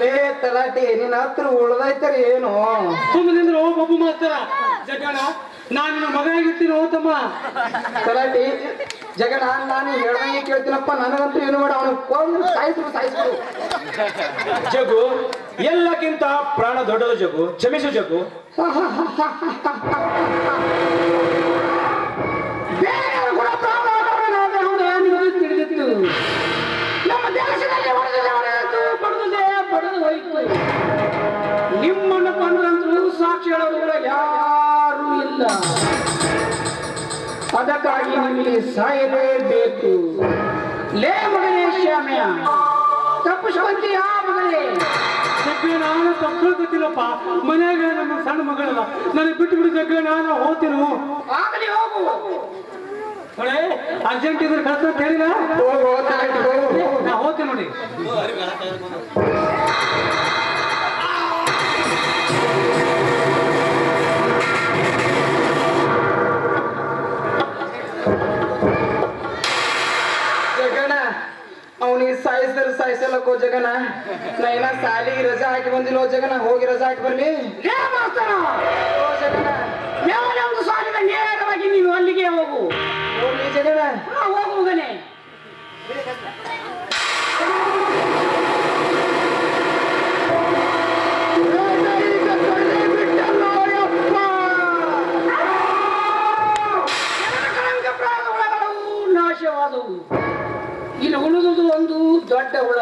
ಲೇ ತಲಾಟಿ ನಿನ್ನ ಹತ್ರ ಉಳ್ದೈತರಿ ಏನು? ಸುಮ್ಮನಿಂದ್ರ ಓ ಬಬ್ಬು ಮಾಸ್ತರ ಜಗಣ ನಾನು ನಿನ್ನ ಮಗ ಆಗಿರ್ತೀನಿ ಓ ತಮ್ಮ. ತಲಾಟಿ ಜಗಣ ನಾನು ಹೇಳ್ದಂಗೆ ಕೇಳ್ತೀನಪ್ಪ ನನಗಂತೂ ಏನು ಮಾಡ ಅವನು ಕೊಂದು ಸಾಯಿಸ್ರು ಸಾಯಿಸ್ರು ಜಗು ಎಲ್ಲಕ್ಕಿಂತ ಪ್ರಾಣ ದೊಡ್ಡದು ಜಗು ಕ್ಷಮಿಸು ಜಗು ಹೇಳೋರು ಕೂಡ ಯಾರೂ ಇಲ್ಲ. ಅದಕ್ಕಾಗಿ ನಿಮಗೆ ಸಾಯಲೇಬೇಕು ಲೇ ಮಗನೇ ಶ್ಯಾಮ್ಯ ತಪ್ಪು ಶವಂತಿಯ ಮಗನೇ? ಜಗ್ಗ ನಾನು ತಪ್ಪಿಲ್ಲಪ್ಪ ಮನ್ಯಾಗ ನಮ್ಮ ಸಣ್ಣ ಮಗಳಲ್ಲ. ನನಗೆ ಬಿಟ್ಟು ಬಿಡು ಜಗ್ಗ ನಾನು ಹೋಗ್ತೀನಿ. ಆಗಲಿ ಹೋಗು. ಅರ್ಜೆಂಟ್ ಇದ್ರೆ ಕಳ್ಸ ತಲಾಟಿ ನಾ ಹೋಗ್ತೀನಿ ನೋಡಿ. ಅವನಿಗೆ ಸಾಯಿಸಿದ್ರೆ ಸಾಯಿಸಲ್ಲಕ್ಕೋ ಜಗನ. ನಾ ಏನ ಸಾಲಿಗೆ ರಜಾ ಹಾಕಿ ಬಂದಿಲ್ಲ ಜಗನ. ಹೋಗಿ ರಜಾ ಹಾಕಿ ಬರ್ಲಿ ಜಗನ. ಒಂದು ಸಾಲಿನ ನೇರವಾಗಿ ನೀನು ಅಲ್ಲಿಗೆ ಹೋಗು. ಒಂದು ದೊಡ್ಡ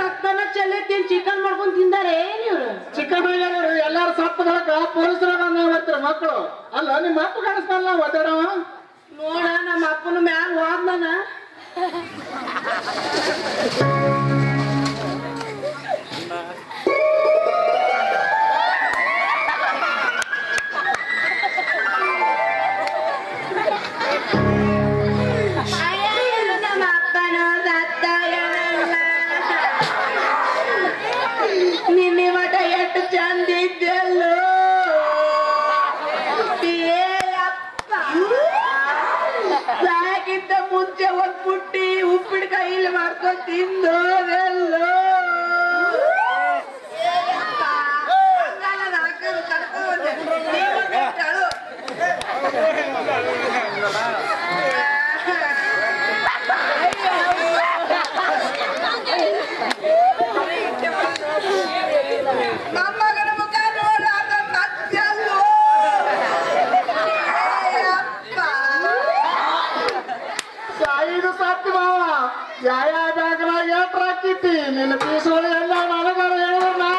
ರಕ್ತನ ಚೆಲ್ಲೈತಿ ಚಿಕನ್ ಮಾಡ್ಕೊಂಡು ತಿಂದಾರೆ ಏನ್ ಇವ್ರು? ಚಿಕನ್ ಇವ್ರು ಎಲ್ಲಾರು ಸತ್ತು ಬಳಕ ಪೊಲೀಸರ ಬರ್ತಾರ ಮಕ್ಕಳು ಅಲ್ಲ ನಿಮ್ಮ ಅಪ್ಪ ಕಾಣಿಸ್ತಾರಲ್ಲ ಒದ್ದಾಡವ ನೋಡ ನಮ್ಮ ಅಪ್ಪನ ಮ್ಯಾಲ ಹೋದ್ನ ತಿಂದೋದಲ್ಲೋ ಮೊಮ್ಮಗನ ಸತ್ತು ಮಾವ. ಯಾವ ಬ್ಯಾಗ್ರಾಗ ಏಟ್ರ ಹಾಕಿತಿ ನಿನ್ನ ಪೀಸೋಳಿ ಎಲ್ಲ ನನಗಾರ ಹೇಳಿದ್ರೆ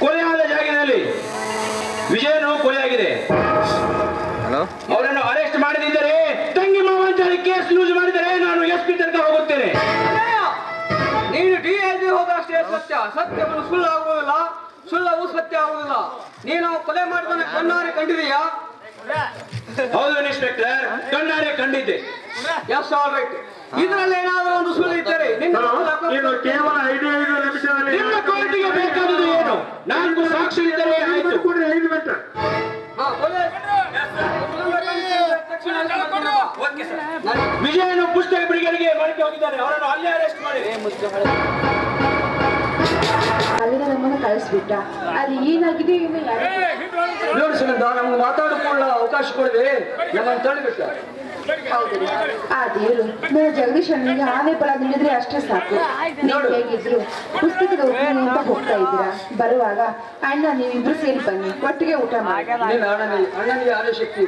ಕೊಲೆಯಾದ ಜಾಗಿನಲ್ಲಿ ವಿಜಯನು ಕೊಲೆಯಾಗಿದೆ. ಅವರನ್ನು ಅರೆಸ್ಟ್ ಮಾಡದಿದ್ದರೆ ತಂಗಿ ಮಾವ ಅಂತ ಕೇಸ್ ಲೂಸ್ ಮಾಡಿದರೆ ನಾನು ಎಸ್ ಪಿ ತನಕ ಹೋಗುತ್ತೇನೆ. ನೀನು ಡಿ ಐ ಜಿ ಹೋದಷ್ಟೇ ಸತ್ಯ. ಸತ್ಯವನ್ನು ಸುಳ್ಳು ಆಗುವುದಿಲ್ಲ ನೀನು ಕೊಲೆ ಮಾಡಿದ ಕಣ್ಣಾರೆ ಕಂಡಿದೀಯಾ? ಹೌದು ಇನ್ಸ್ಪೆಕ್ಟರ್ ಕಣ್ಣಾರೆ ಕಂಡಿದ್ದೆ. ಎಸ್ ಆಲ್ ರೈಟ್ ಇದರಲ್ಲಿ ಏನಾದರೂ ಒಂದು ಸುಳ್ಳು ಇದ್ದರೆ ನಿನ್ನ ಕೇವಲ ಐದು ಐದು ನಿಮಿಷದಲ್ಲಿ ನಿಮ್ಮ ಕೋರ್ಟಿಗೆ ಬೇಕಾದುದು ಏನು? ನಾಲ್ಕು ಸಾಕ್ಷಿ ಇದ್ದರೆ ಆಯ್ತು ಕೊಡ್ರಿ ಐದು ಮಿನಿಟ್ ವಿಜಯನು ಪುಸ್ತಕ ಬಿಡುಗಡೆಗೆ ಮಾಡಕ್ಕೆ ಹೋಗಿದ್ದಾರೆ. ಅವರನ್ನು ಅಲ್ಲೇ ಅರೆಸ್ಟ್ ಮಾಡಿ ಅಲ್ಲಿನ ನಮ್ಮನ್ನು ಕಳಿಸ್ಬಿಟ್ಟ. ಅಲ್ಲಿ ಏನಾಗಿದೆ ನೋಡಿ ಸುನಂದ ನಮ್ಗೆ ಮಾತಾಡಿಕೊಳ್ಳ ಅವಕಾಶ ಕೊಡದೆ ನಮ್ಮನ್ನು ತಳ್ಳಿಬಿಟ್ಟ. ಹೌದು ಆ ದೇವರು ನನ್ನ ಜಗದೀಶ್ ಅಣ್ಣನಿಗೆ ಆನೆ ಬಲ ನೀಡಿದ್ರೆ ಅಷ್ಟೇ ಸಾಕು. ನೀವು ಹೇಗಿದ್ರು ಪುಸ್ತಕದ ಅಂತ ಹೋಗ್ತಾ ಇದ್ದೀರಾ? ಬರುವಾಗ ಅಣ್ಣ ನೀವಿಬ್ರು ಸೇರಿ ಬನ್ನಿ. ಒಟ್ಟಿಗೆ ಊಟ ಮಾಡಿ. ಅಣ್ಣನಿಗೆ ಆನೆ ಶಕ್ತಿ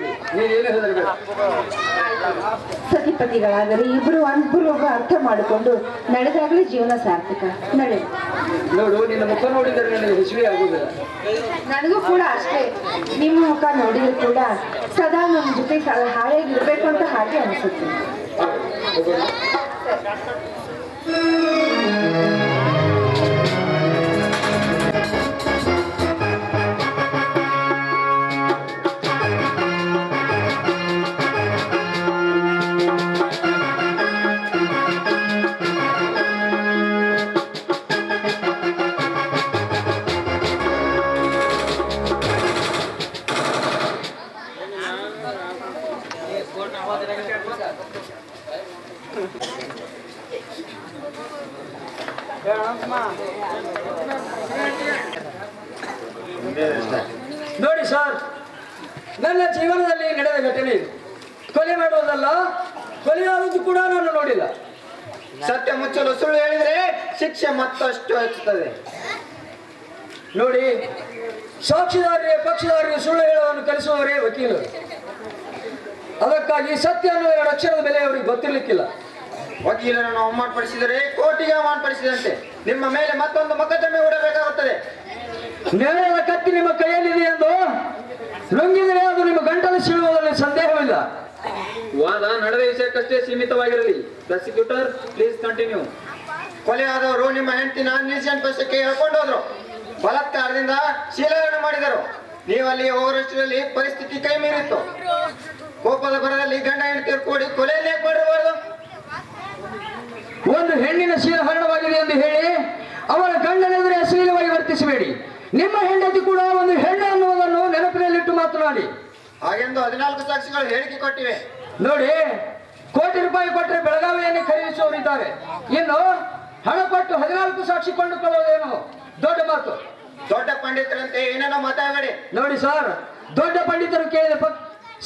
ಸತಿಪತಿಗಳಾದರೆ ಇಬ್ರು ಒಬ್ಬರು ಒಬ್ಬ ಅರ್ಥ ಮಾಡಿಕೊಂಡು ನಡೆದಾಗಲೇ ಜೀವನ ಸಾರ್ಥಕ. ನಡೆ. ನೋಡು ನಿನ್ನ ಮುಖ ನೋಡಿದರೆ ನನಗೆ ಹೆಸರೇ ಆಗುವುದಿಲ್ಲ ನನಗೂ ಕೂಡ ಅಷ್ಟೇ. ನಿಮ್ಮ ಮುಖ ನೋಡಿದ್ರು ಕೂಡ ಸದಾ ನಮ್ಮ ಜೊತೆ ಹಾಯಾಗಿರ್ಬೇಕು ಅಂತ ಹಾಗೆ ಅನಿಸುತ್ತೆ. ಕೂಡ ನಾನು ನೋಡಿಲ್ಲ. ಸತ್ಯ ಮುಚ್ಚಲು ಸುಳ್ಳು ಹೇಳಿದ್ರೆ ಶಿಕ್ಷೆ ಮತ್ತಷ್ಟು ಹೆಚ್ಚುತ್ತದೆ. ನೋಡಿ ಸಾಕ್ಷಿದಾರರಿಗೆ ಪಕ್ಷದಾರರಿಗೆ ಸುಳ್ಳು ಹೇಳುವನ್ನು ಕಲಿಸುವವರೇ ವಕೀಲರು. ಅದಕ್ಕಾಗಿ ಸತ್ಯ ಅನ್ನೋ ಎರಡು ಅಕ್ಷರದ ಬೆಲೆ ಅವರಿಗೆ ಗೊತ್ತಿರ್ಲಿಕ್ಕಿಲ್ಲ. ವಕೀಲರನ್ನು ಅವಮಾನಪಡಿಸಿದರೆ ಕೋಟಿಗೆ ಅವಮಾನಪಡಿಸಿದಂತೆ ನಿಮ್ಮ ಮೇಲೆ ಮತ್ತೊಂದು ಮೊಕದ್ದಮೆ ಹೂಡಬೇಕಾಗುತ್ತದೆ. ನ್ಯಾಯದ ಕತ್ತಿ ನಿಮ್ಮ ಕೈಯಲ್ಲಿದೆ ಎಂದು ನುಂಗಿದರೆ ಅದು ನಿಮ್ಮ ಗಂಟಲು ಸೀಳುವುದರಲ್ಲಿ ಸಂದೇಹವಿಲ್ಲ. ವಾದ ನಡೆದ ವಿಷಯಕ್ಕಷ್ಟೇ ಸೀಮಿತವಾಗಿರಲಿ. ಪ್ರಾಸಿಕ್ಯೂಟರ್ ಪ್ಲೀಸ್ ಕಂಟಿನ್ಯೂ ಕೊಲೆಯಾದವರು ನಿಮ್ಮ ಹೆಂಡತಿನ ನೀಸೆಂಟ್ ಪಕ್ಷಕ್ಕೆ ಹೇಳ್ಕೊಂಡು ಹೋದ್ರು. ಬಲಾತ್ಕಾರದಿಂದ ಶೀಲವನ್ನು ಮಾಡಿದರು. ನೀವು ಅಲ್ಲಿ ಹೋಗೋರಷ್ಟರಲ್ಲಿ ಪರಿಸ್ಥಿತಿ ಕೈ ಮೀರಿತ್ತು. ಕೋಪದ ಬರದಲ್ಲಿ ಗಂಡ ಹೆಂಡತಿಯರು ಕೂಡಿ ಕೊಲೆಯಲ್ಲೇ ಮಾಡಿರಬಾರ್ದು ಒಂದು ಹೆಣ್ಣಿನ ಶೀಲ ಹರಣವಾಗಿದೆ ಎಂದು ಹೇಳಿ ಅವರ ಗಂಡನೆದುರೇ ಅಶ್ಲೀಲವಾಗಿ ವರ್ತಿಸಬೇಡಿ. ನಿಮ್ಮ ಹೆಂಡತಿ ಕೂಡ ಒಂದು ಹೆಣ್ಣು ಅನ್ನುವುದನ್ನು ನೆನಪಿನಲ್ಲಿಟ್ಟು ಮಾತನಾಡಿ. ಹಾಗೆಂದು ಹದಿನಾಲ್ಕು ಸಾಕ್ಷಿಗಳು ಹೇಳಿಕೆ ಕೊಟ್ಟಿವೆ. ನೋಡಿ ಕೋಟಿ ರೂಪಾಯಿ ಕೊಟ್ಟರೆ ಬೆಳಗಾವಿಯನ್ನು ಖರೀದಿಸುವವರಿದ್ದಾರೆ. ಇನ್ನು ಹಣ ಕೊಟ್ಟು ಹದಿನಾಲ್ಕು ಸಾಕ್ಷಿ ಕೊಂಡುಕೊಳ್ಳೋದೇನು ದೊಡ್ಡ ಮಾತು. ದೊಡ್ಡ ಪಂಡಿತರಂತೆ ಏನೇನೋ ಮಾತಾಡಬೇಡಿ. ನೋಡಿ ಸರ್ ದೊಡ್ಡ ಪಂಡಿತರು ಕೇಳಿದ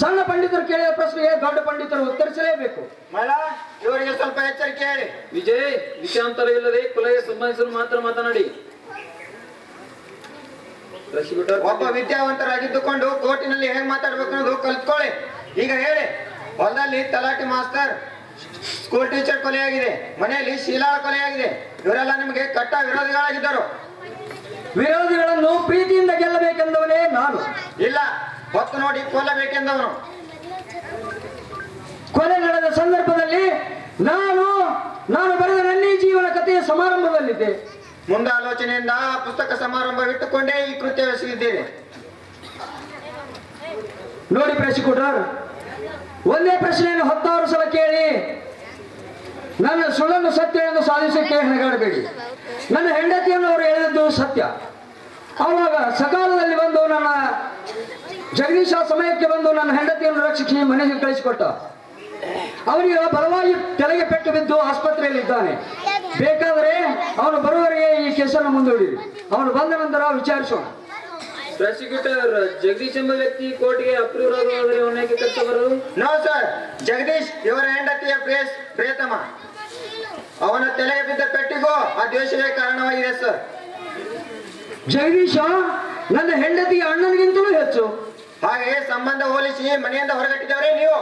ಸಣ್ಣ ಪಂಡಿತರು ಕೇಳಿದ ಪ್ರಶ್ನೆಗೆ ದೊಡ್ಡ ಪಂಡಿತರು ಉತ್ತರಿಸಲೇಬೇಕು. ಮಹಿಳಾ ಇವರಿಗೆ ಸ್ವಲ್ಪ ಎಚ್ಚರಿಕೆ ಹೇಳಿ. ವಿಜಯ್ ವಿಷಯಾಂತರವಿಲ್ಲದೆ ಕುಲಗೆ ಸಂಬಂಧಿಸಲು ಮಾತ್ರ ಮಾತನಾಡಿ. ಒಬ್ಬ ವಿದ್ಯಾವಂತರಾಗಿದ್ದುಕೊಂಡು ಕೋರ್ಟಿನಲ್ಲಿ ಹೇಗೆ ಮಾತಾಡ್ಬೇಕು ಅನ್ನೋದು ಕಲ್ತ್ಕೊಳ್ಳಿ. ಈಗ ಹೇಳಿ ಹೊಲದಲ್ಲಿ ತಲಾಟಿ ಮಾಸ್ತರ್ ಸ್ಕೂಲ್ ಟೀಚರ್ ಕೊಲೆಯಾಗಿದೆ ಮನೆಯಲ್ಲಿ ಶೀಲಾ ಕೊಲೆಯಾಗಿದೆ ಇವರೆಲ್ಲ ನಿಮಗೆ ಕಟ್ಟ ವಿರೋಧಿಗಳಾಗಿದ್ದರು. ವಿರೋಧಿಗಳನ್ನು ಪ್ರೀತಿಯಿಂದ ಗೆಲ್ಲಬೇಕೆಂದವನೇ ನಾನು. ಇಲ್ಲ ಹೊತ್ತು ನೋಡಿ ಕೊಲ್ಲಬೇಕೆಂದವನು. ಕೊಲೆ ನಡೆದ ಸಂದರ್ಭದಲ್ಲಿ ನಾನು ನಾನು ಬರೆದ ನನ್ನ ಜೀವನ ಕಥೆಯ ಸಮಾರಂಭದಲ್ಲಿದ್ದೆ. ಮುಂದಾಲೋಚನೆಯಿಂದ ಪುಸ್ತಕ ಸಮಾರಂಭವಿಟ್ಟುಕೊಂಡೇ ಈ ಕೃತ್ಯವೆಸಗಿದ್ದೀರಿ ನೋಡಿ ಪ್ರೇಕ್ಷಕರು ಒಂದೇ ಪ್ರಶ್ನೆಯನ್ನು ಹತ್ತಾರು ಸಲ ಕೇಳಿ, ನನ್ನ ಸುಳ್ಳನ್ನು ಸತ್ಯ ಎಂದು ಸಾಧಿಸಕ್ಕೆ ಹೆಣಗಾಡಬೇಡಿ. ನನ್ನ ಹೆಂಡತಿಯನ್ನು ಅವರು ಹೇಳಿದ್ದು ಸತ್ಯ. ಅವಾಗ ಸಕಾಲದಲ್ಲಿ ಬಂದು ನನ್ನ ಜಗದೀಶ ಸಮಯಕ್ಕೆ ಬಂದು ನನ್ನ ಹೆಂಡತಿಯನ್ನು ರಕ್ಷಿಸಿ ಮನೆಗೆ ಕಳಿಸಿಕೊಟ್ಟ. ಅವನಿಗೆ ಬಲವಾಗಿ ತಲೆಗೆ ಪೆಟ್ಟು ಬಿದ್ದು ಆಸ್ಪತ್ರೆಯಲ್ಲಿ ಇದ್ದಾನೆ ಬೇಕಾದರೆ ಅವನು ಬರುವವರೆಗೆ ಈ ಕೇಸನ್ನು ಮುಂದೂಡಿರಿ ಅವನು ಬಂದ ನಂತರ ವಿಚಾರಿಸೋಣ. ಪ್ರಾಸಿಕ್ಯೂಟರ್ ಜಗದೀಶ್ ಎಂಬ ವ್ಯಕ್ತಿ ಕೋರ್ಟ್ಗೆ ಅವನಿಗೆ ಕರ್ತವರು ನೋ ಸರ್ ಜಗದೀಶ್ ಇವರ ಹೆಂಡತಿಯ ಪ್ರೇಸ್ ಪ್ರಿಯತಮ ಅವನ ತಲೆಗೆ ಬಿದ್ದ ಪೆಟ್ಟಿಗೂ ಆ ದ್ವೇಷವೇ ಕಾರಣವಾಗಿದೆ ಸರ್. ಜಗದೀಶ ನನ್ನ ಹೆಂಡತಿಯ ಅಣ್ಣನಿಗಿಂತಲೂ ಹೆಚ್ಚು. ಹಾಗೆ ಸಂಬಂಧ ಹೋಲಿಸಿ ಮನೆಯಿಂದ ಹೊರಗಟ್ಟಿದವರೇ ನೀವು.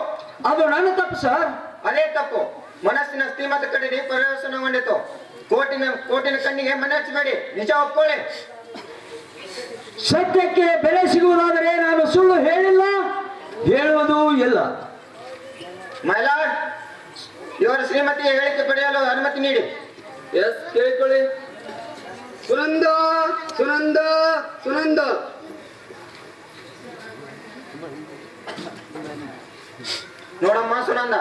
ಅದು ನನ್ನ ತಪ್ಪು ಸರ್. ಅದೇ ತಪ್ಪು. ಮನಸ್ಸಿನ ಶ್ರೀಮಂತ ಕಡೆಗೆ ಪರಿವರ್ತನೆಗೊಂಡಿತು ಕೋಟಿನ ಕೋಟಿನ ಕಣ್ಣಿಗೆ ಮನಸ್ಸು ಬೇಡಿ ನಿಜ ಒಪ್ಕೊಳ್ಳಿ. ಸತ್ಯಕ್ಕೆ ಬೆಲೆ ಸಿಗುವುದಾದರೆ ನಾನು ಸುಳ್ಳು ಹೇಳಿಲ್ಲ? ಹೇಳುವುದು ಇಲ್ಲ. ಮೈಲಾಡ್ ಇವರ ಶ್ರೀಮತಿ ಹೇಳಿಕೆ ಪಡೆಯಲು ಅನುಮತಿ ನೀಡಿ. ಎಸ್ ಕೇಳಿಕೊಳ್ಳಿ. ಸುನಂದ ಸುನಂದ ಸುನಂದ. ನೋಡಮ್ಮ ಸುನಂದ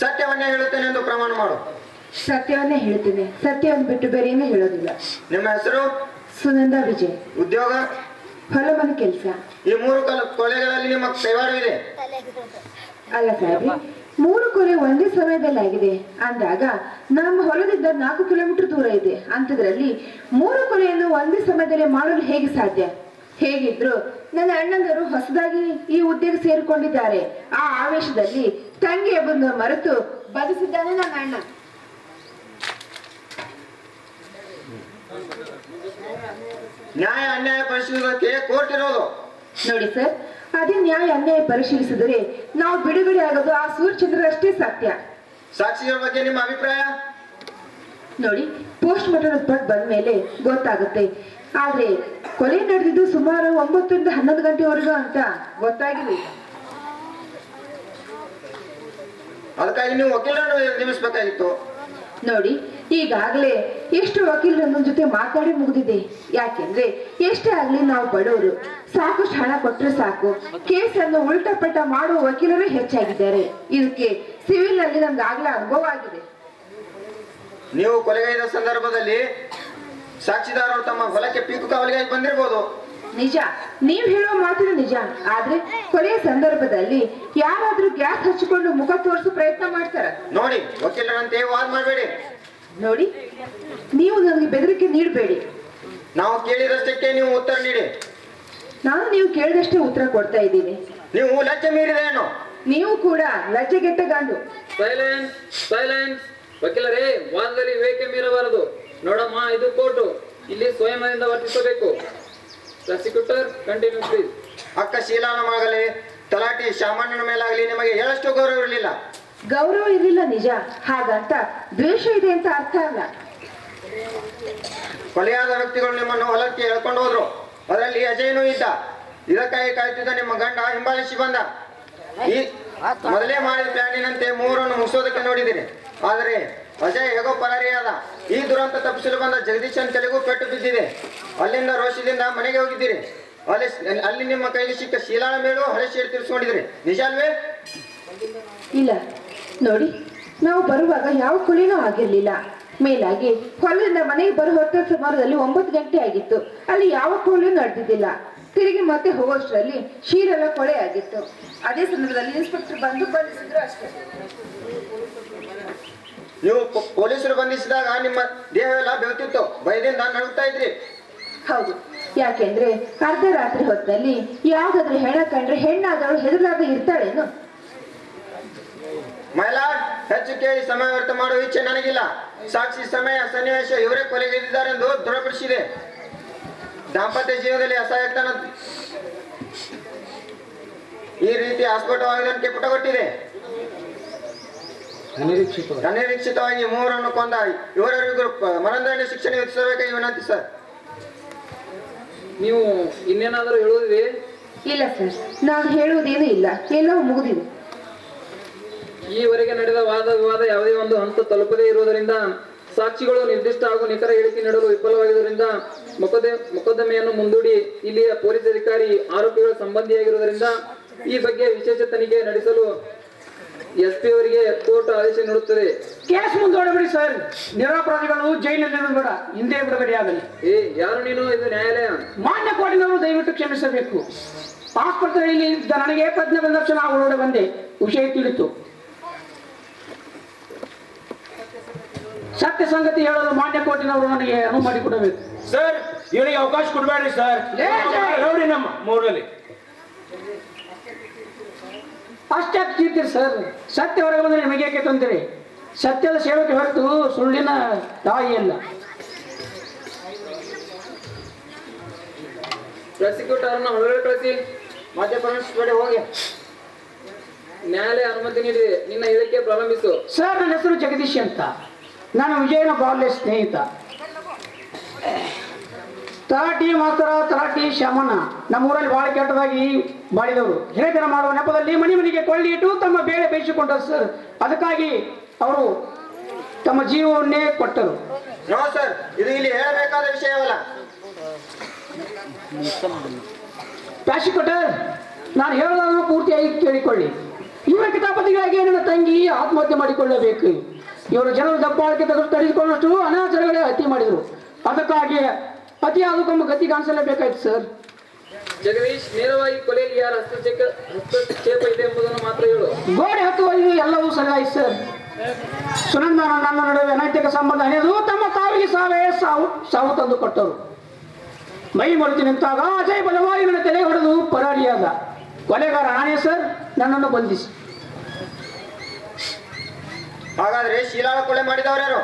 ಸತ್ಯವನ್ನೇ ಹೇಳುತ್ತೇನೆ ಎಂದು ಪ್ರಮಾಣ ಮಾಡು. ಸತ್ಯವನ್ನೇ ಹೇಳ್ತೀನಿ. ಸತ್ಯವನ್ನು ಬಿಟ್ಟು ಬೇರೆಯನ್ನು ಹೇಳೋದಿಲ್ಲ. ನಿಮ್ಮ ಹೆಸರು? ಸುನಂದ ವಿಜಯ್. ಉದ್ಯೋಗ? ಹೊಲ ಮನೆ ಕೆಲಸ. ಈ ಮೂರು ಕಲ ಕೊಲೆಗಳಲ್ಲಿ ನಿಮ್ಮ ಕೈವಾಡವಿದೆ. ಅಲ್ಲ ಸಾಹೇಬ್ರಿ ಮೂರು ಕೊಲೆ ಒಂದೇ ಸಮಯದಲ್ಲಿ ಆಗಿದೆ. ಅಂದಾಗ ನಮ್ಮ ಹೊಲದಿಂದ ನಾಲ್ಕು ಕಿಲೋಮೀಟರ್ ದೂರ ಇದೆ. ಅಂಥದ್ರಲ್ಲಿ ಮೂರು ಕೊಲೆಯನ್ನು ಒಂದೇ ಸಮಯದಲ್ಲಿ ಮಾಡಲು ಹೇಗೆ ಸಾಧ್ಯ? ಹೇಗಿದ್ರು ನನ್ನ ಅಣ್ಣಂದರು ಹೊಸದಾಗಿ ಈ ಉದ್ಯೋಗ ಸೇರಿಕೊಂಡಿದ್ದಾರೆ. ಆ ಆವೇಶದಲ್ಲಿ ತಂಗಿ ಬಂದು ಮರೆತು ಬದುಕಿದ್ದಾನೆ ನನ್ನ ಅಣ್ಣ. ನ್ಯಾಯ ಅನ್ಯಾಯ ಪರಿಶೀಲಿಸೋಕೆ ಕೋರ್ಟ್ ಇರೋದು. ನೋಡಿ ಸರ್ ಅದೇ ನ್ಯಾಯ ಅನ್ಯಾಯ ಪರಿಶೀಲಿಸಿದರೆ ನಾವು ಬಿಡುಗಡೆ ಆಗೋದು ಆ ಸೂರ್ಯಚಂದ್ರ ಅಷ್ಟೇ ಸತ್ಯ. ಸಾಕ್ಷಿಗಳ ಬಗ್ಗೆ ನಿಮ್ಮ ಅಭಿಪ್ರಾಯ? ನೋಡಿ ಪೋಸ್ಟ್ ಮಾರ್ಟಮ್ ರಿಪೋರ್ಟ್ ಬಂದ ಮೇಲೆ ಗೊತ್ತಾಗುತ್ತೆ. ಆದ್ರೆ ಕೊಲೆ ನಡೆದಿದ್ದು ಸುಮಾರು ಒಂಬತ್ತರಿಂದ ಹನ್ನೊಂದು ಗಂಟೆವರೆಗೂ ಅಂತ ಗೊತ್ತಾಗಿಲ್ಲ ಅದಕ್ಕಾಗಿ ನೀವು ವಕೀಲರನ್ನು ನೇಮಿಸಬೇಕಾಗಿತ್ತು. ನೋಡಿ ಈಗಾಗಲೇ ಎಷ್ಟು ವಕೀಲರು ನನ್ನ ಜೊತೆ ಮಾತಾಡಿ ಮುಗಿದಿದೆ. ಯಾಕೆಂದ್ರೆ ಎಷ್ಟೇ ಆಗ್ಲಿ ನಾವು ಬಡವರು ಸಾಕಷ್ಟು ಹಣ ಕೊಟ್ಟರೆ ಸಾಕು. ಕೇಸನ್ನು ಉಲ್ಟಾ ಪಲ್ಟಾ ಮಾಡುವ ವಕೀಲರು ಹೆಚ್ಚಾಗಿದ್ದಾರೆ. ಇದಕ್ಕೆ ಸಿವಿಲ್ನಲ್ಲಿ ನಮ್ಗೆ ಆಗ್ಲೇ ಅನುಭವ ಆಗಿದೆ. ನೀವು ಕೊಲೆಗೈದ ಸಂದರ್ಭದಲ್ಲಿ ಸಾಕ್ಷಿದಾರರು ತಮ್ಮ ಹೊಲಕ್ಕೆ ಪೀಕು ಕಾವಲಿಗಾಗಿ ಬಂದಿರಬಹುದು ನಿಜ. ನೀವ್ ಹೇಳುವ ಮಾತಿನ ನಿಜ. ಆದ್ರೆ ಕೊಲೆಯ ಸಂದರ್ಭದಲ್ಲಿ ಯಾರಾದ್ರೂ ಗ್ಯಾಸ್ ಹಚ್ಚಿಕೊಂಡು ಮುಖ ತೋರಿಸೋ ಪ್ರಯತ್ನ ಮಾಡ್ತಾರ? ನೋಡಿ ವಕೀಲರಂತೆ ವಾದ ಮಾಡಬೇಡಿ. ನೋಡಿ ನೀವು ನನಗೆ ಬೆದರಿಕೆ ನೀಡಬೇಡಿ. ನಾವು ಕೇಳಿದಷ್ಟಕ್ಕೆ ನೀವು ಉತ್ತರ ನೀಡಿ. ನಾನು ನೀವು ಕೇಳಿದಷ್ಟೇ ಉತ್ತರ ಕೊಡ್ತಾ ಇದ್ದೀನಿ. ನೀವು ಲಜ್ಜೆ ಮೀರಿದೇನು ನೀವು ಕೂಡ ಲಜ್ಜೆಗೆಟ್ಟ ಗಂಡು. ಸೈಲೆನ್ಸ್ ಸೈಲೆನ್ಸ್ ವಕೀಲರೇ ವಾದದಲ್ಲಿ ವಿವೇಕ ಮೀರಬಾರದು? ನೋಡಮ್ಮ ಇದು ಕೋರ್ಟು. ಇಲ್ಲಿ ಸ್ವಯಂದಿಂದ ವರ್ತಿಸಬೇಕು. ಪ್ರಾಸಿಕ್ಯೂಟರ್ ಕಂಟಿನ್ಯೂ ಪ್ಲೀಸ್ ಅಕ್ಕ ಶೀಲಾನಮಾಗಲಿ ತಲಾಟಿ ಶಾಮಣ್ಣನ ಮೇಲಾಗಲಿ ನಿಮಗೆ ಹೇಳಷ್ಟು ಗೌರವ ಇರಲಿಲ್ಲ. ಗೌರವ ಇರಲಿಲ್ಲ ನಿಜ. ಹಾಗಂತ ದ್ವೇಷ ಇದೆ ಅಂತ ಅರ್ಥ ಅಲ್ಲ. ಕೊಲೆಯಾದ ವ್ಯಕ್ತಿಗಳು ನಿಮ್ಮನ್ನು ಹೊಲಕ್ಕೆ ಎಳ್ಕೊಂಡು ಹೋದ್ರು. ಅದರಲ್ಲಿ ಅಜಯನೂ ಇದ್ದ. ಇದಕ್ಕಾಗಿ ಕಾಯ್ತಿದ್ದ ನಿಮ್ಮ ಗಂಡ ಹಿಂಬಾಲಿಸಿ ಬಂದ. ಈ ಮೊದಲೇ ಮಾಡಿದ ಪ್ಲಾನಿನಂತೆ ಮೂರನ್ನು ಮುಗಿಸೋದಕ್ಕೆ ನೋಡಿದಿರಿ ಆದರೆ ಅಜಯ್, ಹೇಗೋ ಪರಾರಿಯಾದ ಈ ದುರಂತ ತಪ್ಪಿಸಲು ಬಂದ ಜಗದೀಶನ್ ತಲೆಗೂ ಪೆಟ್ಟು ಬಿದ್ದಿದೆ. ಅಲ್ಲಿಂದ ರೋಷದಿಂದ ಮನೆಗೆ ಹೋಗಿದ್ದೀರಿ. ಅಲ್ಲಿ ಅಲ್ಲಿ ನಿಮ್ಮ ಕೈಗೆ ಸಿಕ್ಕ ಶೀಲಾಳ ಮೇಲೂ ಶೇರ್ ತಿರ್ಸ್ಕೊಂಡಿದ್ರಿ. ನಿಜ ಅಲ್ವೇ? ಇಲ್ಲ. ನೋಡಿ, ನಾವು ಬರುವಾಗ ಯಾವ ಕುಳಿನೂ ಆಗಿರ್ಲಿಲ್ಲ. ಮೇಲಾಗಿ, ಹೊಲದಿಂದ ಮನೆಗೆ ಬರುವ ಹೊತ್ತ ಸುಮಾರದಲ್ಲಿ ಒಂಬತ್ತು ಗಂಟೆ ಆಗಿತ್ತು. ಅಲ್ಲಿ ಯಾವ ಕೂಲಿಯೂ ನಡೆದಿದ್ದಿಲ್ಲ. ತಿರುಗಿ ಮತ್ತೆ ಹೋಗೋಷ್ಟರಲ್ಲಿ ಶೀರೆಲ್ಲ ಕೊಳೆ ಆಗಿತ್ತು. ಅದೇ ಸಂದರ್ಭದಲ್ಲಿ ಇನ್ಸ್ಪೆಕ್ಟರ್ ಬಂದು ಬಂಧಿಸಿದ್ರು ಅಷ್ಟೇ. ನೀವು ಪೊಲೀಸರು ಬಂಧಿಸಿದಾಗ ನಿಮ್ಮ ದೇಹವೆಲ್ಲ ಬೆಳೆತಿತ್ತು ಭಯದಿಂದ ನಡುಗ್ತಾ ಇದ್ರಿ. ಹೌದು. ಯಾಕೆಂದ್ರೆ ಅರ್ಧ ರಾತ್ರಿ ಹೊತ್ತಲ್ಲಿ ಯಾವ್ದಾದ್ರು ಹೆಣ ಕಂಡ್ರೆ ಹೆಣ್ಣಾದವಳು ಹೆದರ್ಲಾದ ಇರ್ತಾಳೇನು? ಮೈಲಾಡ್ ಹೆಚ್ಚು ಕೇಳಿ ಸಮಯ ವ್ಯರ್ಥ ಮಾಡುವ ಇಚ್ಛೆ ನನಗಿಲ್ಲ. ಸಾಕ್ಷಿ ಸಮಯ ಸನ್ನಿವೇಶ ಇವರೇ ಕೊಲೆಗೈದಿದ್ದಾರೆಂದು ದೃಢಪಡಿಸಿದೆ. ದಾಂಪತ್ಯ ಜೀವನದಲ್ಲಿ ಅಸಹಾಯಕತನ ಈ ರೀತಿ ಅಸ್ಪಟವಾಗಿದ್ದಂತೆ ಪುಟ ಕೊಟ್ಟಿದೆ ಅನಿರೀಕ್ಷಿತವಾಗಿ. ಮೂವರನ್ನು ಕೊಂದ ಇವರಿಗೂ ಮನದಂಡ ಶಿಕ್ಷಣ ವಿಧಿಸಬೇಕಾಗಿ ವಿನಂತಿ ಸರ್. ನೀವು ಇನ್ನೇನಾದರೂ ಹೇಳುವುದಿದೆ ಇಲ್ಲ ಸರ್. ನಾನು ಹೇಳುವುದೇನೂ ಇಲ್ಲ. ಎಲ್ಲವೂ ಮುಗಿದಿದೆ. ಈವರೆಗೆ ನಡೆದ ವಾದ ವಿವಾದ ಯಾವುದೇ ಒಂದು ಹಂತ ತಲುಪದೇ ಇರುವುದರಿಂದ ಸಾಕ್ಷಿಗಳು ನಿರ್ದಿಷ್ಟ ಹಾಗೂ ನಿಖರ ಹೇಳಿಕೆ ನೀಡಲು ವಿಫಲವಾಗಿರುವುದರಿಂದ ಮೊಕದ್ದ ಮೊಕದ್ದಮೆಯನ್ನು ಮುಂದೂಡಿ ಇಲ್ಲಿಯ ಪೊಲೀಸ್ ಅಧಿಕಾರಿ ಆರೋಪಿಗಳ ಸಂಬಂಧಿಯಾಗಿರುವುದರಿಂದ ಈ ಬಗ್ಗೆ ವಿಶೇಷ ತನಿಖೆ ನಡೆಸಲು ಎಸ್ ಪಿ ಅವರಿಗೆ ಕೋರ್ಟ್ ಆದೇಶ ನೀಡುತ್ತದೆ. ಕೇಸ್ ಮುಂದೂಡಬೇಡಿ ಸರ್. ನಿರಪರಾಧಿಗಳು ಜೈಲಿನಲ್ಲಿ ಬೇಡ. ಹಿಂದೆ ಬಿಡುಗಡೆ ಆಗಲಿ. ಏ ಯಾರು ನೀನು? ಇದು ನ್ಯಾಯಾಲಯ. ಮಾನ್ಯ ಕೋರ್ಟಿನವರು ದಯವಿಟ್ಟು ಕ್ಷಮಿಸಬೇಕು. ಆಸ್ಪತ್ರೆಯಲ್ಲಿ ಇದ್ದ ನನಗೆ ಪ್ರಜ್ಞೆ ಬಂದ ತಕ್ಷಣ ಬಂದೆ. ವಿಷಯ ತಿಳಿತು. ಸತ್ಯ ಸಂಗತಿ ಹೇಳಲು ಮಾನ್ಯ ಕೋರ್ಟಿನವರು ನನಗೆ ಅನುವು ಮಾಡಿಕೊಡಬೇಕು. ಸರ್ ಇವನಿಗೆ ಅವಕಾಶ ಕೊಡಬೇಡ್ರಿ ಸರ್ ನೋಡ್ರಿ ನಮ್ಮ ಮೂರಲ್ಲಿ ಅಷ್ಟೇ ಕೀರ್ತಿರಿ ಸರ್ ಸತ್ಯ ಹೊರಗೆ ಬಂದ್ರೆ ನಿಮಗೆ ಯಾಕೆ ತೊಂದರೆ? ಸತ್ಯದ ಸೇವಕ್ಕೆ ಹೊರತು ಸುಳ್ಳಿನ ತಾಯಿ ಅಲ್ಲ. ಪ್ರಾಸಿಕ್ಯೂಟರ್ ಅನ್ನು ಹೊರಗಡೆ ಕಳಿಸಿ. ಮಧ್ಯಪ್ರವೇಶ ಹೋಗಿ. ನ್ಯಾಯಾಲಯ ಅನುಮತಿ ನೀಡಿ ನಿನ್ನ ಹೇಳಿಕೆ ಪ್ರಾರಂಭಿಸು. ಸರ್ ನನ್ನ ಹೆಸರು ಜಗದೀಶ್ ಅಂತ. ನಾನು ವಿಜಯನ ಬಾಲ್ಯ ಸ್ನೇಹಿತ. ತಲಾಟಿ ಮಾತ್ರ ತರಾಟಿ ಶಾಮಣ್ಣ ನಮ್ಮೂರಲ್ಲಿ ಭಾಳ ಕೆಟ್ಟದಾಗಿ ಬಾಳಿದವರು. ಹಿರೇತನ ಮಾಡುವ ನೆಪದಲ್ಲಿ ಮನೆ ಮನೆಗೆ ಕೊಳ್ಳಿ ಇಟ್ಟು ತಮ್ಮ ಬೇಳೆ ಬೇಯಿಸಿಕೊಂಡರು ಸರ್. ಅದಕ್ಕಾಗಿ ಅವರು ತಮ್ಮ ಜೀವವನ್ನೇ ಕೊಟ್ಟರು. ನೋ ಸರ್ ಇದು ಇಲ್ಲಿ ಹೇಳಬೇಕಾದ ವಿಷಯವಲ್ಲ. ಪ್ರಾಸಿಕ್ಯೂಟರ್ ನಾನು ಹೇಳೋದನ್ನು ಪೂರ್ತಿಯಾಗಿ ಕೇಳಿಕೊಳ್ಳಿ. ಇವರ ಕಿತಾಪತಿಗಾಗಿ ನನ್ನ ತಂಗಿ ಆತ್ಮಹತ್ಯೆ ಮಾಡಿಕೊಳ್ಳಬೇಕು. ಇವರು ಜನರು ದಬ್ಬಾಳಿಕೆ ತೆಗೆದು ತಡೆದುಕೊಳ್ಳುವಷ್ಟು ಅನಾಚಾರಗಳೇ ಹತ್ಯೆ ಮಾಡಿದರು. ಅದಕ್ಕಾಗಿ ಅತಿಯಾದ ಗತಿ ಕಾಣಿಸಲೇಬೇಕಾಯ್ತು ಸರ್. ಜಗದೀಶ್ ನೇರವಾಗಿ ಕೊಲೆಯಲ್ಲಿ ಯಾರ ಹಸ್ತಕ್ಷೇಪ ಹಸ್ತಕ್ಷೇಪ ಇದೆ ಎಂಬುದನ್ನು ಮಾತ್ರ ಹೇಳು. ಗೋಡೆ ಹತ್ತುವ ಇದು ಎಲ್ಲವೂ ಸರಿಯಾಗಿ ಸರ್. ಸುನಂದ ನನ್ನ ನಡುವೆ ಅನೈತಿಕ ಸಂಬಂಧ ಹಣಿದು ತಮ್ಮ ಸಾವಿಗೆ ಸಾವೇ ಸಾವು ಸಾವು ತಂದು ಕೊಟ್ಟರು. ಮೈ ಮರೆತು ನಿಂತಾಗ ಅಜಯ್ ಬಲವಾಗಿ ನನ್ನ ತಲೆ ಹೊಡೆದು ಪರಾರಿಯಾದ. ಕೊಲೆಗಾರ ಆನೆ ಸರ್ ನನ್ನನ್ನು ಬಂಧಿಸಿ. ಹಾಗಾದ್ರೆ ಶೀಲಾಳ ಕೊಲೆ ಮಾಡಿದವ್ರ್ಯಾರು?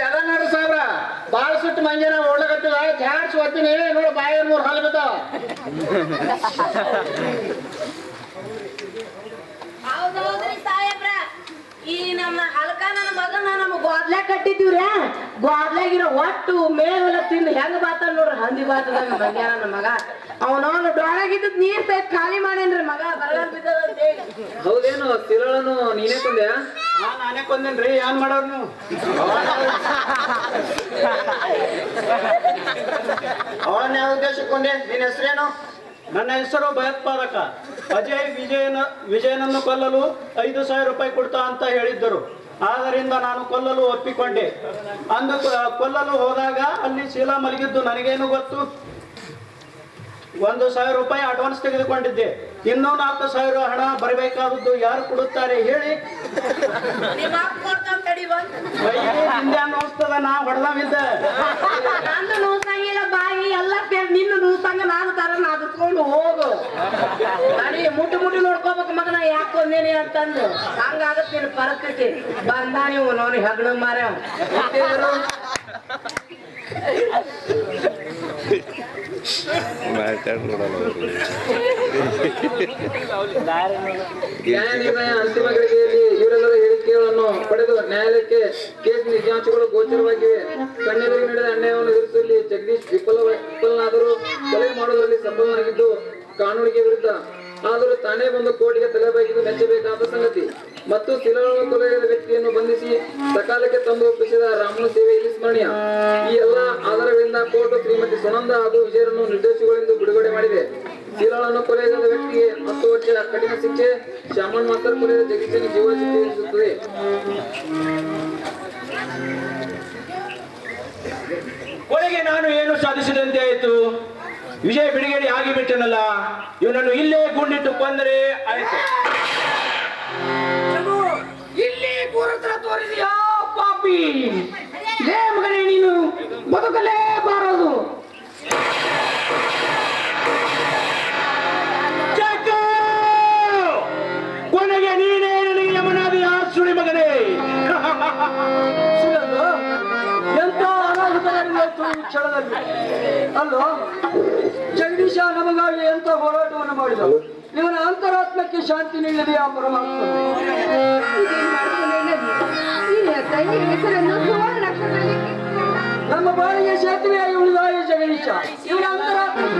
ಇಲ್ಲಿ ಅದ ನೋಡ್ರಿ ಸಾಹೇಬ್ರ. ಬಾಳ ಸುಟ್ಟು ಮಂಜಾನ ಓಡ್ಲಕತ್ತಿದ ಜಾಡ್ಸ್ ಒತ್ತೀನಿ ನೋಡಿ ಬಾಯಿ ಮೂರು ಹಾಲು ಬಿದ್ದಾವ. ಹೌದೌದ್ರಿ ಸಾಹೇಬ್ರ. ಈ ನಮ್ಮ ಹಲ್ಕ ನನ್ನ ಮಗನ ನಮ್ಮ ಗೋದ್ಲಾಗ ಕಟ್ಟಿದ್ದೀವ್ರ. ಗೋದ್ಲಾಗಿರೋ ಒಟ್ಟು ಮೇವೆಲ್ಲ ತಿಂದು ಹೆಂಗ್ ಬಾತ ನೋಡ್ರಿ? ಹಂದಿ ಬಾತದ ನಮ್ಮ ಮಗ. ನನ್ನ ಮಗ ಅವನವನು ಡೊಳಗಿದ್ದ ನೀರ್ ಸಹಿತ ಖಾಲಿ ಮಾಡೇನ್ರಿ ಮಗ. ಬರಗಾಲ ಬಿದ್ದದ ಹೇಳಿ ಹೌದೇನು? ತಿರಳನು ನೀನೇ ತಂದ್ಯಾ? ನಾನೇ ಕೊಂದೇನ್ರಿ ಏನ್ ಮಾಡೋರು ನೀವು? ಅವಳನ್ನ ಯಾವ ಉದ್ದೇಶಕ್ಕೊಂಡೆ ನಿನ್ನ ಹೆಸರೇನು? ನನ್ನ ಹೆಸರು ಭಯೋತ್ಪಾದಕ. ಅಜಯ್ ವಿಜಯನ ವಿಜಯನನ್ನು ಕೊಲ್ಲಲು ಐದು ಸಾವಿರ ರೂಪಾಯಿ ಕೊಡ್ತಾ ಅಂತ ಹೇಳಿದ್ದರು. ಆದ್ದರಿಂದ ನಾನು ಕೊಲ್ಲಲು ಒಪ್ಪಿಕೊಂಡೆ. ಅಂದು ಕೊಲ್ಲಲು ಹೋದಾಗ ಅಲ್ಲಿ ಶೀಲಾ ಮಲಗಿದ್ದು ನನಗೇನು ಗೊತ್ತು? ಒಂದು ಸಾವಿರ ರೂಪಾಯಿ ಅಡ್ವಾನ್ಸ್ ತೆಗೆದುಕೊಂಡಿದ್ದೆ. ಇನ್ನೂ ನಾಲ್ಕು ಸಾವಿರ ಹಣ ಬರಬೇಕಾದದ್ದು ಯಾರು ಕೊಡುತ್ತಾರೆ ಹೇಳಿ. ನೋಡ್ತದ ನಾ ಹೊಡೆದವಿದ್ದ ನಂದು ನೂಸಂಗಿಲ್ಲ ಬಾಯಿ ಎಲ್ಲ ನಿನ್ನ ನೂಸಂಗ ನಾನು ತರ ನಾದಿಸ್ಕೊಂಡು ಹೋಗು. ನನಗೆ ಮುಟ್ಟು ಮುಟ್ಟು ನೋಡ್ಕೋಬೇಕು ಮಗನ ಯಾಕೆ ಕೊಂದೇನಿ ಅಂತಂದು. ಹಂಗಾಗತ್ತೆ ಪರಿಸ್ಥಿತಿ. ಬಂದ ನೀವು ನೋಡಿ ಹೆಗ್ಣ ಮಾರ್ಯಾವ. ನ್ಯಾಯ ನಿರ್ಣಯ ಅಂತಿಮ ಗಳಿಗೆಯಲ್ಲಿ ಇವರೆಲ್ಲರ ಹೇಳಿಕೆಗಳನ್ನು ಪಡೆದು ನ್ಯಾಯಾಲಯಕ್ಕೆ ಕೇಸ್ ನಿಜಾಂಶಗಳು ಗೋಚರವಾಗಿವೆ. ಕಣ್ಣೆದುರಿಗೆ ನೀಡಿದ ಅನ್ಯಾಯವನ್ನು ಎದುರಿಸುವಲ್ಲಿ ಜಗದೀಶ್ ವಿಫಲ ವಿಫಲನಾದರೂ ಕೊಲೆ ಮಾಡುವುದರಲ್ಲಿ ಸಂಭವನಾಗಿದ್ದು ಕಾನೂನಿಗೆ ವಿರುದ್ಧ ಆದರೂ ತಾನೇ ಬಂದು ತಲೆ ತಲೆಬಾಗಿದ್ದು ಮೆಚ್ಚಬೇಕಾದ ಸಂಗತಿ. ಮತ್ತು ಶಿಲಗಳನ್ನು ಕೊಲೆಯ ವ್ಯಕ್ತಿಯನ್ನು ಬಂಧಿಸಿ ಸಕಾಲಕ್ಕೆ ತಂದು ಒಪ್ಪಿಸಿದ ರಾಮನ ಸೇವೆ ಇಲ್ಲಿ ಸ್ಮರಣೀಯ. ಈ ಎಲ್ಲ ಆಧಾರಗಳಿಂದ ಕೋರ್ಟ್ ಶ್ರೀಮತಿ ಸುನಂದ ಹಾಗೂ ವಿಜಯರನ್ನು ನಿರ್ದೋಷಿಗಳೆಂದು ಬಿಡುಗಡೆ ಮಾಡಿದೆ. ಶಿಲಾಳನ್ನು ಕೊಲೆಯಾದ ವ್ಯಕ್ತಿಗೆ ಹತ್ತು ವರ್ಷ ಕಠಿಣ ಶಿಕ್ಷೆ, ಶಾಮನ್ ಮಾಸ್ತರ್ ಕೊಲೆಯ ಜಗತ್ತಿನ ಜೀವ ಶಿಕ್ಷೆ ಕೊಲೆಗೆ ನಾನು ಏನು ಸಾಧಿಸಿದಂತೆ ಆಯಿತು? ವಿಜಯ ಬಿಡುಗಡೆ ಆಗಿಬಿಟ್ಟನಲ್ಲ ಇವನನ್ನು ಇಲ್ಲೇ ಗುಂಡಿಟ್ಟು ಕೊಂದರೆ ಆಯ್ತು. ಇಲ್ಲಿ ಗುರುತ್ರ ತೋರಿದೆಯಾ ಪಾಪಿ? ಮಗನೇ ನೀನು ಬದುಕಲೇ ಬಾರದು. ಕೊನೆಗೆ ನೀನೇ ನನಗೆ ಯಮನಾದಿ ಆ ಸುಳಿ ಮಗನೇ? ಎಂತ ಅನಾಹುತ ಕ್ಷಣದಲ್ಲಿ? ಅಲ್ಲೋ? ಜಗದೀಶ ನಮಗಾಗಿ ಎಂತ ಹೋರಾಟವನ್ನು ಮಾಡಿದ? ಇವನ ಅಂತರಾತ್ಮಕ್ಕೆ ಶಾಂತಿ ನೀಡಿದೆ ಆ ಪರಮಾತ್ಮ. ನಮ್ಮ ಬಾಳಿಗೆ ಸೇತುವೆಯಾಗಿ ಉಳಿದಾಯ ಜಗದೀಶ? ಇವನ ಅಂತರಾತ್ಮಕ್ಕೆ